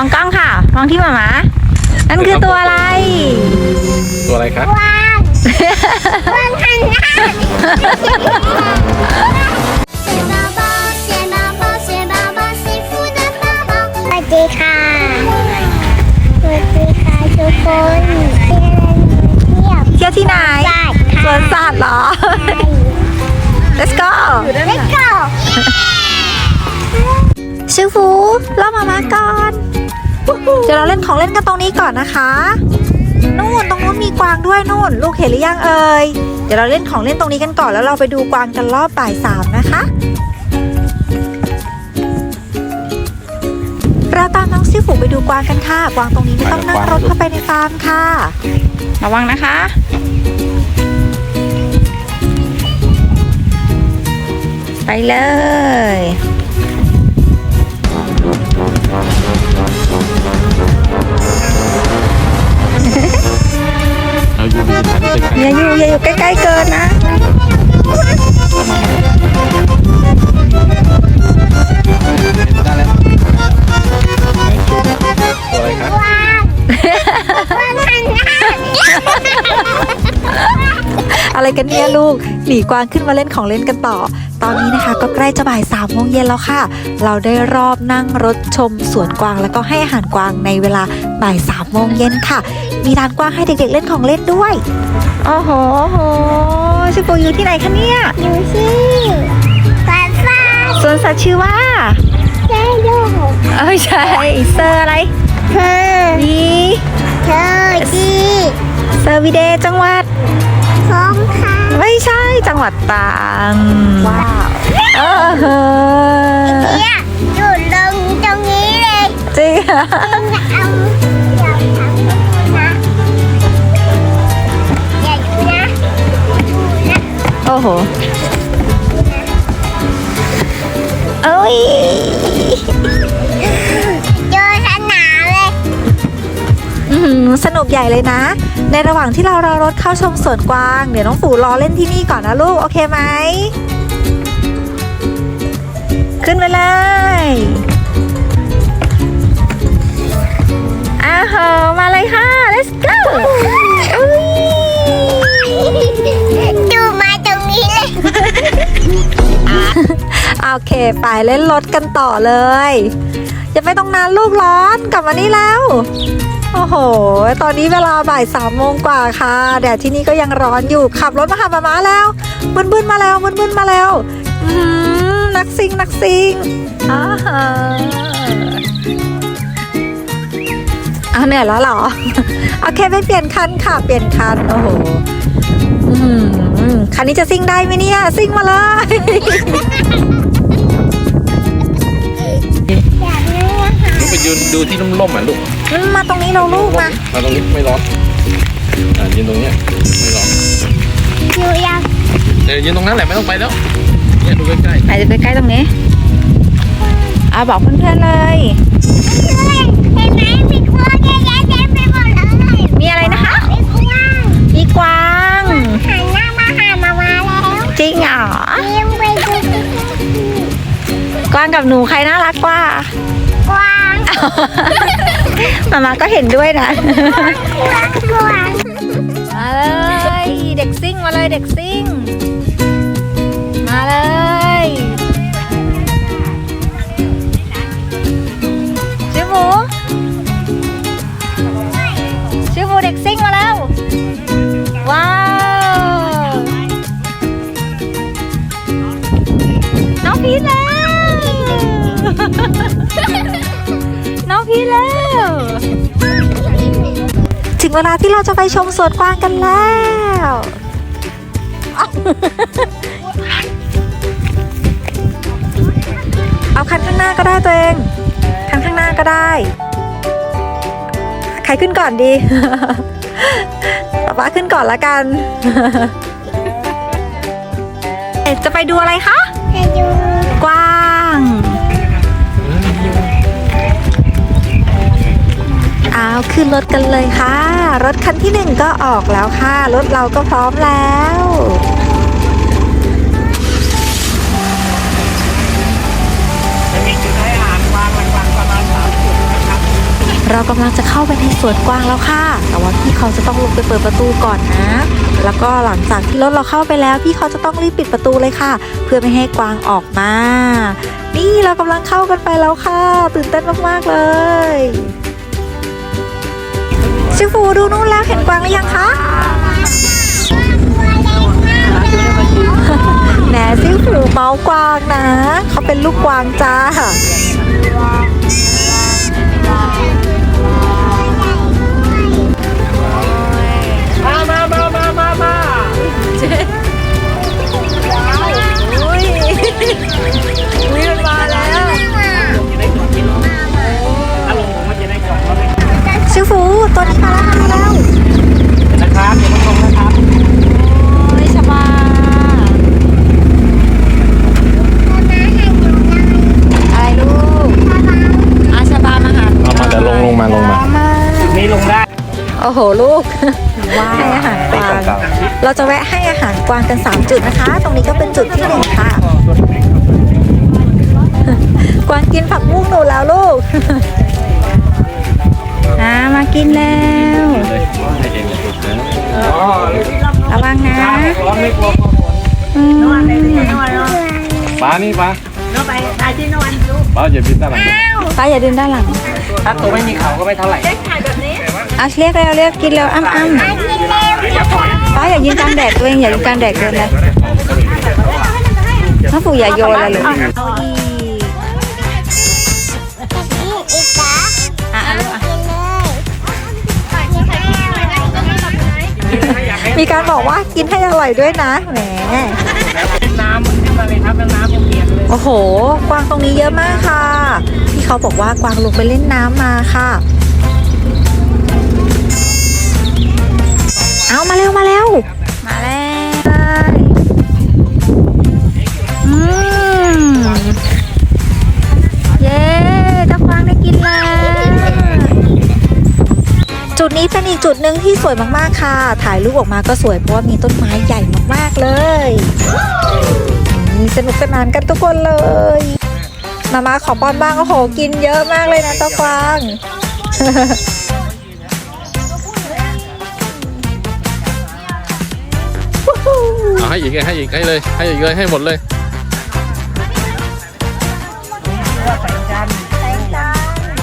มองกล้องค่ะ มองที่หมาหมานั่นคือตัวอะไร ตัวอะไรครับวางวางหันห้าสวัดีค่ะ สวัดีค่ะทุกคนเที่ยวที่ไหนสวนสัตว์เหรอ Let's go Let's go ชื่อฟูรอมามาก่อน เดี๋ยวเราเล่นของเล่นกันตรงนี้ก่อนนะคะนู่นตรงนู้นมีกวางด้วยนู่น ลูกเห็นหรือยังเอ่ยเดี๋ยวเราเล่นของเล่นตรงนี้กันก่อนแล้วเราไปดูกวางกันรอบบ่ายสามนะคะเราตามน้องซิฟูไปดูกวางกันค่ะ กวางตรงนี้ไม่ต้องนั่งรถเข้าไปในฟาร์มค่ะ ระวังนะคะ ไปเลย เอาอยู่ในสถานที่ใกล้อย่าอยู่อย่าอยู่ใกล้ๆเกินนะ อะไรกันเนี่ยลูก หนีกวางขึ้นมาเล่นของเล่นกันต่อ ตอนนี้นะคะก็ใกล้จะบ่ายสามโมงเย็นแล้วค่ะ เราได้รอบนั่งรถชมสวนกวางแล้วก็ให้อาหารกวางในเวลาบ่ายสามโมงเย็นค่ะ มีลานกวางให้เด็กๆเล่นของเล่นด้วย โอ้โหโอ้โหชิโกอยู่ที่ไหนคะเนี่ย อยู่ที่ฟาฟ้าสวนสัตว์ชื่อว่าแก้โยกเอ้ยใช่เซอร์อะไรเธอดีเธอดีเซอร์วิเดย์จังหวัด สองค่ะไม่ใช่จังหวัดตรังว้าวเออเฮ้อเนี่ยอยู่ลงตรงนี้เลยจริงเหรอเอาอย่าทำนะอย่าดูนะดูนะโอ้โหเอ้ยเจอสนามเลย อื้อหือสนุกใหญ่เลยนะ ในระหว่างที่เรารอรถเข้าชมสวนกวาง เดี๋ยวน้องฝูรอเล่นที่นี่ก่อนนะลูก โอเคไหม ขึ้นไปเลยอ้าวเหอะมาเลยค่ะ let's go อุ๊ยดูมาตรงนี้เลยโอเค ไปเล่นรถกันต่อเลย อย่าไปตรงนั้นลูกร้อน กลับมานี่แล้ว โอ้โห ตอนนี้เวลาบ่ายสามโมงกว่าค่ะ แดดที่นี่ก็ยังร้อนอยู่ ขับรถมาหามาม้าแล้วบึนบึนมาแล้วบึนบึนมาแล้วนักซิงนักซิงอ่าฮะอะเหนื่อยแล้วเหรอ โอเคไปเปลี่ยนคันค่ะ เปลี่ยนคัน โอ้โหคันนี้จะซิ่งได้ไหมเนี่ย ซิ่งมาเลย ยืนดูที่ร่มๆอะลูกอืมมาตรงนี้เราลูกมามาตรงนี้ไม่ร้อนอ่ายืนตรงเนี้ยไม่ร้อนอยู่อยากเดี๋ยวยืนตรงนั้นแหละไม่ต้องไปแล้วเนี่ยดูใกล้อาจจะไปใกล้ตรงนี้อาบอกเพื่อนๆเลย เห็นไหมมีกวางเยอะแยะเต็มไปหมดเลยมีอะไรนะคะ มีกวางมีกวาง หันหน้ามาหามามาแล้วจริงเหรอเลี้ยงไปดูกวางกับหนูใคร มามาก็เห็นด้วยนะกวางกวางมาเลยเด็กซิ่งมาเลยเด็กซิ่ง ถึงเวลาที่เราจะไปชมสวนกวางกันแล้ว เอาคันข้างหน้าก็ได้ตัวเอง คันข้างหน้าก็ได้ ใครขึ้นก่อนดีป๊าป๊าขึ้นก่อนละกันเอ๊ะจะไปดูอะไรคะให้ดูกวาง อ้าวขึ้นรถกันเลยค่ะ รถคันที่หนึ่งก็ออกแล้วค่ะ รถเราก็พร้อมแล้วจะมีจุดให้อาหารวางวัลประมาณสามจุดนะครับเรากำลังจะเข้าไปในสวนกวางแล้วค่ะ แต่ว่าพี่เขาจะต้องลงไปเปิดประตูก่อนนะ แล้วก็หลังจากที่รถเราเข้าไปแล้ว พี่เขาจะต้องรีบปิดประตูเลยค่ะ เพื่อไม่ให้กวางออกมา นี่เรากำลังเข้ากันไปแล้วค่ะ ตื่นเต้นมากๆเลย ชิฟูดูนู่นแล้วเห็นกวางหรือยังคะแหนซิฟูเมาส์กวางนะ เขาเป็นลูกกวางจ้ามา อ้โหลูกให้อาหารกวาง เราจะแวะให้อาหารกวางกัน 3 จุดนะคะ ตรงนี้ก็เป็นจุดที่หนึ่งค่ะ กวางกินผักบุ้งหนูแล้วลูกอ่ามากินแล้วอ๋อระวังนะร้อนไม่กลัวอืมปลานี่ปลาไปถ่ายที่นอนปลาอย่าบินด้านหลังป้าอย่าดึงด้านหลัง ถ้าตัวไม่มีเขาก็ไม่เท่าไหร่ อะเรียกเร็วเรียกกินเร็วอ้ำอ้ำป้าอย่ายืนกลางแดดตัวเองอย่ายืนกลางแดดเกินนะน้องปู่อย่าโยนอะไรเลยเอาอีกอีกจ้าอะอะลูกอะกินเลยมีการบอกว่ากินให้อร่อยด้วยนะแหมน้ำขึ้นมาเลยครับแล้วน้ำยังเปียกเลยโอ้โห กวางตรงนี้เยอะมากค่ะ พี่เขาบอกว่ากวางลงไปเล่นน้ำมาค่ะ เอามาเร็วมาเร็วมาแล้วอืมเย้เจ้ากวางได้กินแล้วจุดนี้เป็นอีกจุดหนึ่งที่สวยมากๆค่ะ ถ่ายรูปออกมาก็สวยเพราะว่ามีต้นไม้ใหญ่มากๆเลยนี่สนุกสนานกันทุกคนเลยมามาขอป้อนบ้างโอ้โหกินเยอะมากเลยนะเจ้ากวาง อาให้อีกให้อีกให้เลยให้อีกเลยให้หมดเลย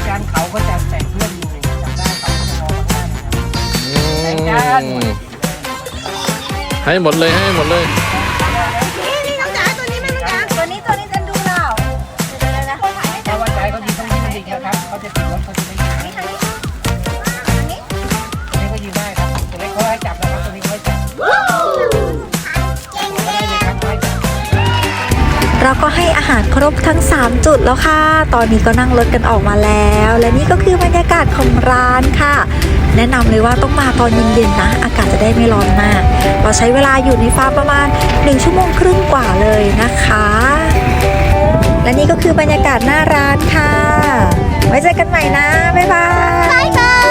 การเขาก็จะแต่งเพื่อนอยู่จำได้เขาก็จะมองมาได้อืมให้หมดเลยให้หมดเลย เราก็ให้อาหารครบทั้ง 3 จุดแล้วค่ะ ตอนนี้ก็นั่งรถกันออกมาแล้ว และนี่ก็คือบรรยากาศของร้านค่ะ แนะนำเลยว่าต้องมาตอนเย็นๆนะ อากาศจะได้ไม่ร้อนมาก เราใช้เวลาอยู่ในฟาร์มประมาณ 1 ชั่วโมงครึ่งกว่าเลยนะคะ และนี่ก็คือบรรยากาศหน้าร้านค่ะ ไว้เจอกันใหม่นะ บ๊ายบายบ๊ายบาย